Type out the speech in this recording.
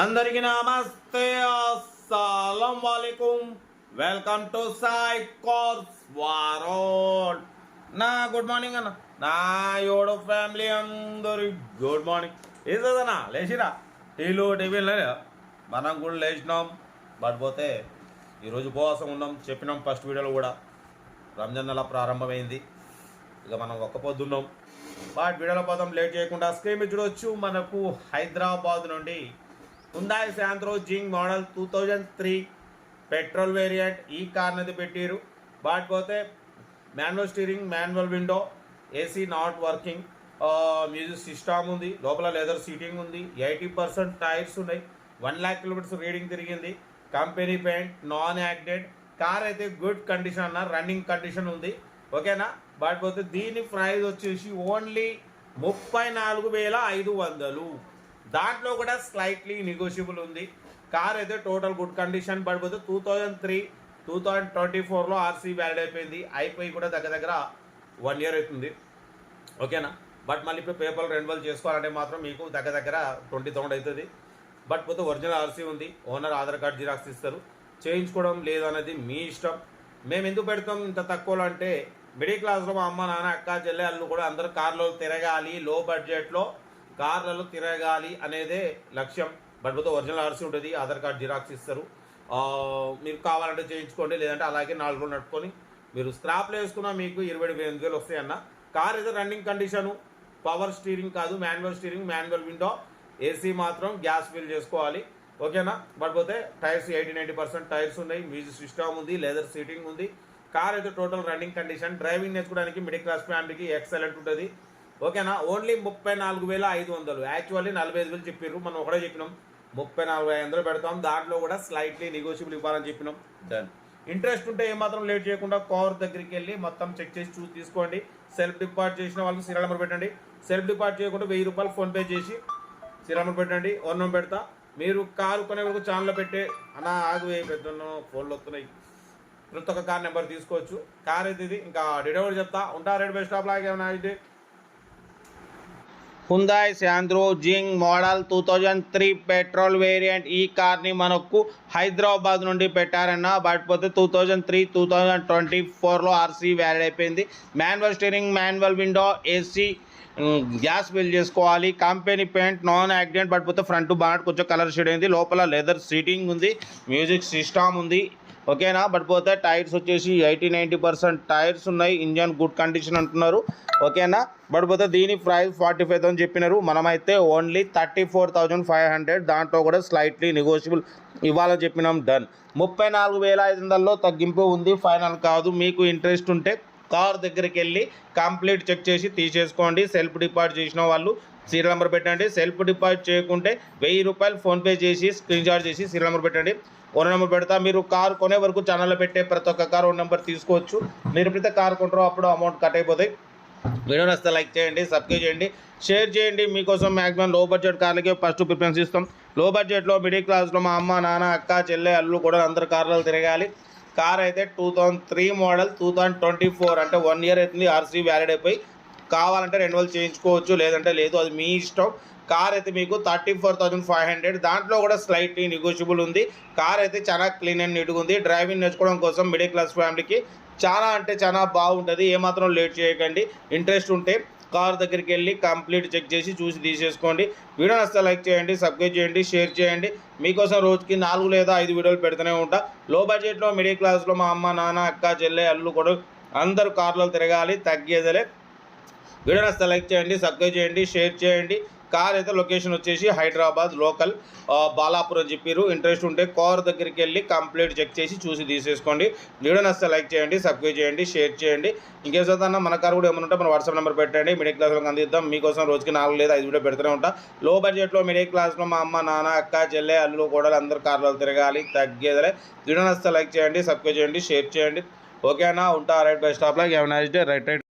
అందరికీ నమస్తే. అస్సలం వాలేకుం. వెల్కమ్ టు సాయి కోర్స్ వారోడ్. నా గుడ్ మార్నింగ్ అన్న. నా యోడు ఫ్యామిలీ అందరి గుడ్ మార్నింగ్. ఏదన్నా లేచిరా. టీలు టీవీలు లేదా మనం కూడా లేచినాం. బట్ పోతే ఈరోజు ఉపవాసం ఉన్నాం. చెప్పినాం ఫస్ట్ వీడియోలో కూడా. రంజాన్ నెల ప్రారంభమైంది. ఇక మనం ఒక్క పొద్దున్నాం బట్ వీడియోలో పోదాం. లేట్ చేయకుండా స్క్రీన్ చూడవచ్చు చూడొచ్చు. మనకు హైదరాబాద్ నుండి Hyundai Santro Xing model two thousand three petrol variant ఈ కార్ అనేది పెట్టారు. బట్ పోతే manual steering manual window AC not working music system ఉంది. లోపల లెదర్ సీటింగ్ ఉంది. ఎయిటీ పర్సెంట్ టైర్స్ ఉన్నాయి. వన్ ల్యాక్ కిలోమీటర్స్ రీడింగ్ తిరిగింది. కంపెనీ పెయింట్ నాన్ యాక్టెడ్ కార్ అయితే గుడ్ కండిషన్ అన్న రన్నింగ్ కండిషన్ ఉంది. ఓకేనా? బట్ పోతే దీని ప్రైస్ వచ్చేసి ఓన్లీ ముప్పై నాలుగు వేల ఐదు వందలు. దాంట్లో కూడా స్లైట్లీ నెగోషియబుల్ ఉంది. కార్ అయితే టోటల్ గుడ్ కండిషన్ పడిపోతే two thousand three two thousand twenty ఫోర్లో ఆర్సీ వ్యాలిడ్ అయిపోయింది. అయిపోయి కూడా దగ్గర దగ్గర వన్ ఇయర్ అవుతుంది. ఓకేనా బట్ మళ్ళీ ఇప్పుడు పేపర్లు రెన్యువల్ చేసుకోవాలంటే మాత్రం మీకు దగ్గర దగ్గర ట్వంటీ థౌసండ్ అవుతుంది. బట్ పోతే ఒరిజినల్ ఆర్సీ ఉంది. ఓనర్ ఆధార్ కార్డ్ జిరాక్స్ ఇస్తారు చేయించుకోవడం లేదనేది మీ ఇష్టం. మేము ఎందుకు పెడతాం ఇంత తక్కువలో అంటే మిడిల్ క్లాస్లో మా అమ్మ నాన్న అక్క చెల్లె కూడా అందరూ కార్లో తిరగాలి లో బడ్జెట్లో కార్లలో తిరగాలి అనేదే లక్ష్యం. బట్ పోతే ఒరిజినల్ ఆర్సీ ఉంటుంది ఆధార్ కార్డ్ జిరాక్స్ ఇస్తారు. మీరు కావాలంటే చేయించుకోండి లేదంటే అలాగే నాలుగు రోజులు నడుపుకొని మీరు స్క్రాప్లో వేసుకున్నా మీకు ఇరవై ఎనిమిది వేలు వస్తాయి అన్న కార్ అయితే రన్నింగ్ కండిషను పవర్ స్టీరింగ్ కాదు manual steering manual window AC మాత్రం గ్యాస్ ఫిల్ చేసుకోవాలి. ఓకేనా బట్ పోతే tyres eighty ninety percent tyres ఉన్నాయి. మ్యూజిక్ సిస్టమ్ ఉంది లెదర్ సీటింగ్ ఉంది. కార్ అయితే టోటల్ రన్నింగ్ కండిషన్ డ్రైవింగ్ నేర్చుకోవడానికి మిడిల్ క్లాస్ ఫ్యామిలీకి ఎక్సలెంట్ ఉంటుంది. ఓకేనా? ఓన్లీ ముప్పై నాలుగు వేల ఐదు వందలు. యాక్చువల్లీ నలభై ఐదు వేలు చెప్పారు మనం ఒకటే చెప్పినాం. ముప్పై నాలుగు ఐదు వందలు పెడతాం. దాంట్లో కూడా స్లైట్లీ నెగోషియబుల్ ఇవ్వాలని చెప్పినాం. డన్ ఇంట్రెస్ట్ ఉంటే ఏమాత్రం లేట్ చేయకుండా కార్ దగ్గరికి వెళ్ళి మొత్తం చెక్ చేసి చూసి తీసుకోండి. సెల్ఫ్ డిపార్ట్ చేసిన వాళ్ళకి సీరియల్ నెంబర్ పెట్టండి. సెల్ఫ్ డిపార్ట్ చేయకుండా వెయ్యి రూపాయలు ఫోన్పే చేసి సీరియల్ నెంబర్ పెట్టండి. ఓన్ నెంబర్ పెడతా. మీరు కారు కొనే వరకు ఛానల్లో పెట్టే అనా ఆగు ఏ పెద్ద ఫోన్లు వస్తున్నాయి. ప్రతి ఒక్క కార్ నెంబర్ తీసుకోవచ్చు. కార్ అయితే ఇది. ఇంకా డెలివరీ చెప్తా. ఉంటా రెడ్ బస్ స్టాప్ లాగే ఏమైనా అయితే Hyundai Santro Xing model two thousand three petrol variant ఈ కార్ని మనకు హైదరాబాద్ నుండి పెట్టారన్న బట్ పోతే two thousand three two thousand twenty ఫోర్లో ఆర్సీ వ్యాలిడ్ అయిపోయింది. Manual steering manual window AC gas fill చేసుకోవాలి. కంపెనీ పెయింట్ నాన్ యాక్సిడెంట్ పడిపోతే ఫ్రంట్ బానట్ కొంచెం కలర్ షేడ్ అయింది. లోపల లెదర్ సీటింగ్ ఉంది. మ్యూజిక్ సిస్టమ్ ఉంది. ఓకేనా? బట్ పోతే టైర్స్ వచ్చేసి ఎయిటీ నైంటీ పర్సెంట్ టైర్స్ ఉన్నాయి. ఇంజన్ గుడ్ కండిషన్ అంటున్నారు. ఓకేనా? బట్ పోతే దీని ప్రైస్ ఫార్టీ ఫైవ్ థౌసండ్ చెప్పినారు. మనమైతే only thirty four thousand five hundred. దాంట్లో కూడా స్లైట్లీ నెగోషియబుల్ ఇవ్వాలని చెప్పినాం. డన్. ముప్పై నాలుగు వేల ఐదు వందల్లో తగ్గింపు ఉంది. ఫైనల్ కాదు. మీకు ఇంట్రెస్ట్ ఉంటే కార్ దగ్గరికి వెళ్ళి కంప్లీట్ చెక్ చేసి తీసేసుకోండి. సెల్ఫ్ డిపార్ట్ చేసిన వాళ్ళు సీరియల్ నెంబర్ పెట్టండి. సెల్ఫ్ డిపాజిట్ చేయకుంటే వెయ్యి రూపాయలు ఫోన్పే చేసి స్క్రీన్ షాట్ చేసి సీరియల్ నెంబర్ పెట్టండి. ఓన్ నెంబర్ పెడతా. మీరు కార్ కొనే వరకు ఛానల్లో పెట్టే ప్రతి ఒక్క కార్ ఓన్ నెంబర్ తీసుకోవచ్చు. మీరు ఎప్పుడైతే కార్ కొంటారో అప్పుడు అమౌంట్ కట్ అయిపోతాయి. వీడియో నచ్చితే లైక్ చేయండి సబ్స్క్రైబ్ చేయండి షేర్ చేయండి. మీకోసం మ్యాక్సిమం లో బడ్జెట్ కార్లకే ఫస్ట్ ప్రిఫరెన్స్ ఇస్తాం. లో బడ్జెట్లో మిడిల్ క్లాస్లో మా అమ్మ నాన్న అక్క చెల్లె అల్లు కూడా అందరు కార్లలో తిరగాలి. కార్ అయితే two thousand three model two thousand twenty four అంటే వన్ ఇయర్ అవుతుంది. ఆర్సీ వ్యాలిడ్ అయిపోయి కావాలంటే రెన్యువల్ చేయించుకోవచ్చు లేదంటే లేదు అది మీ ఇష్టం. కార్ అయితే మీకు thirty four thousand five hundred. దాంట్లో కూడా స్లైట్లీ నెగోషియబుల్ ఉంది. కార్ అయితే చాలా క్లీన్ అండ్ నీట్గా ఉంది. డ్రైవింగ్ నేర్చుకోవడం కోసం మిడిల్ క్లాస్ ఫ్యామిలీకి చాలా అంటే చాలా బాగుంటుంది. ఏమాత్రం లేట్ చేయకండి. ఇంట్రెస్ట్ ఉంటే కార్ దగ్గరికి వెళ్ళి కంప్లీట్ చెక్ చేసి చూసి తీసేసుకోండి. వీడియో నచ్చితే లైక్ చేయండి సబ్స్క్రైబ్ చేయండి షేర్ చేయండి. మీకోసం రోజుకి నాలుగు లేదా ఐదు వీడియోలు పెడుతూనే ఉంటా. లో బడ్జెట్లో మిడిల్ క్లాస్లో మా అమ్మ నాన్న అక్క చెల్లె అల్లు కూడా అందరూ కార్లో తిరగాలి. తగ్గేదలే. వీడియో నచ్చితే లైక్ చేయండి సబ్స్క్రైబ్ చేయండి షేర్ చేయండి. కార్ అయితే లొకేషన్ వచ్చేసి హైదరాబాద్ లోకల్. బాలాపురం బాలాపురం చెప్పారు ఇంట్రెస్ట్ ఉంటే కార్ దగ్గరికి వెళ్ళి కంప్లీట్ చెక్ చేసి చూసి తీసేసుకోండి. వీడియో నచ్చితే లైక్ చేయండి సబ్స్క్రైబ్ చేయండి షేర్ చేయండి. ఇంకేసన్నా మన కార్ కూడా ఏమైనా ఉంటే మన వాట్సాప్ నెంబర్ పెట్టండి. మిడిల్ క్లాస్లో అందిద్దాం. మీకోసం రోజుకి నాలుగు లేదా ఐదు వీడియో పెడుతూనే ఉంటా. లో బడ్జెట్లో మిడిల్ క్లాస్లో మా అమ్మ నాన్న అక్క చెల్లె అల్లు కూడా అందరు కార్లో తిరగాలి తగ్గేదలే. వీడియో నచ్చితే లైక్ చేయండి సబ్స్క్రైబ్ చేయండి షేర్ చేయండి. ఓకేనా? ఉంటా. రైట్ బై స్టాప్లో లాగా ఏమైనా రైట్ రైట్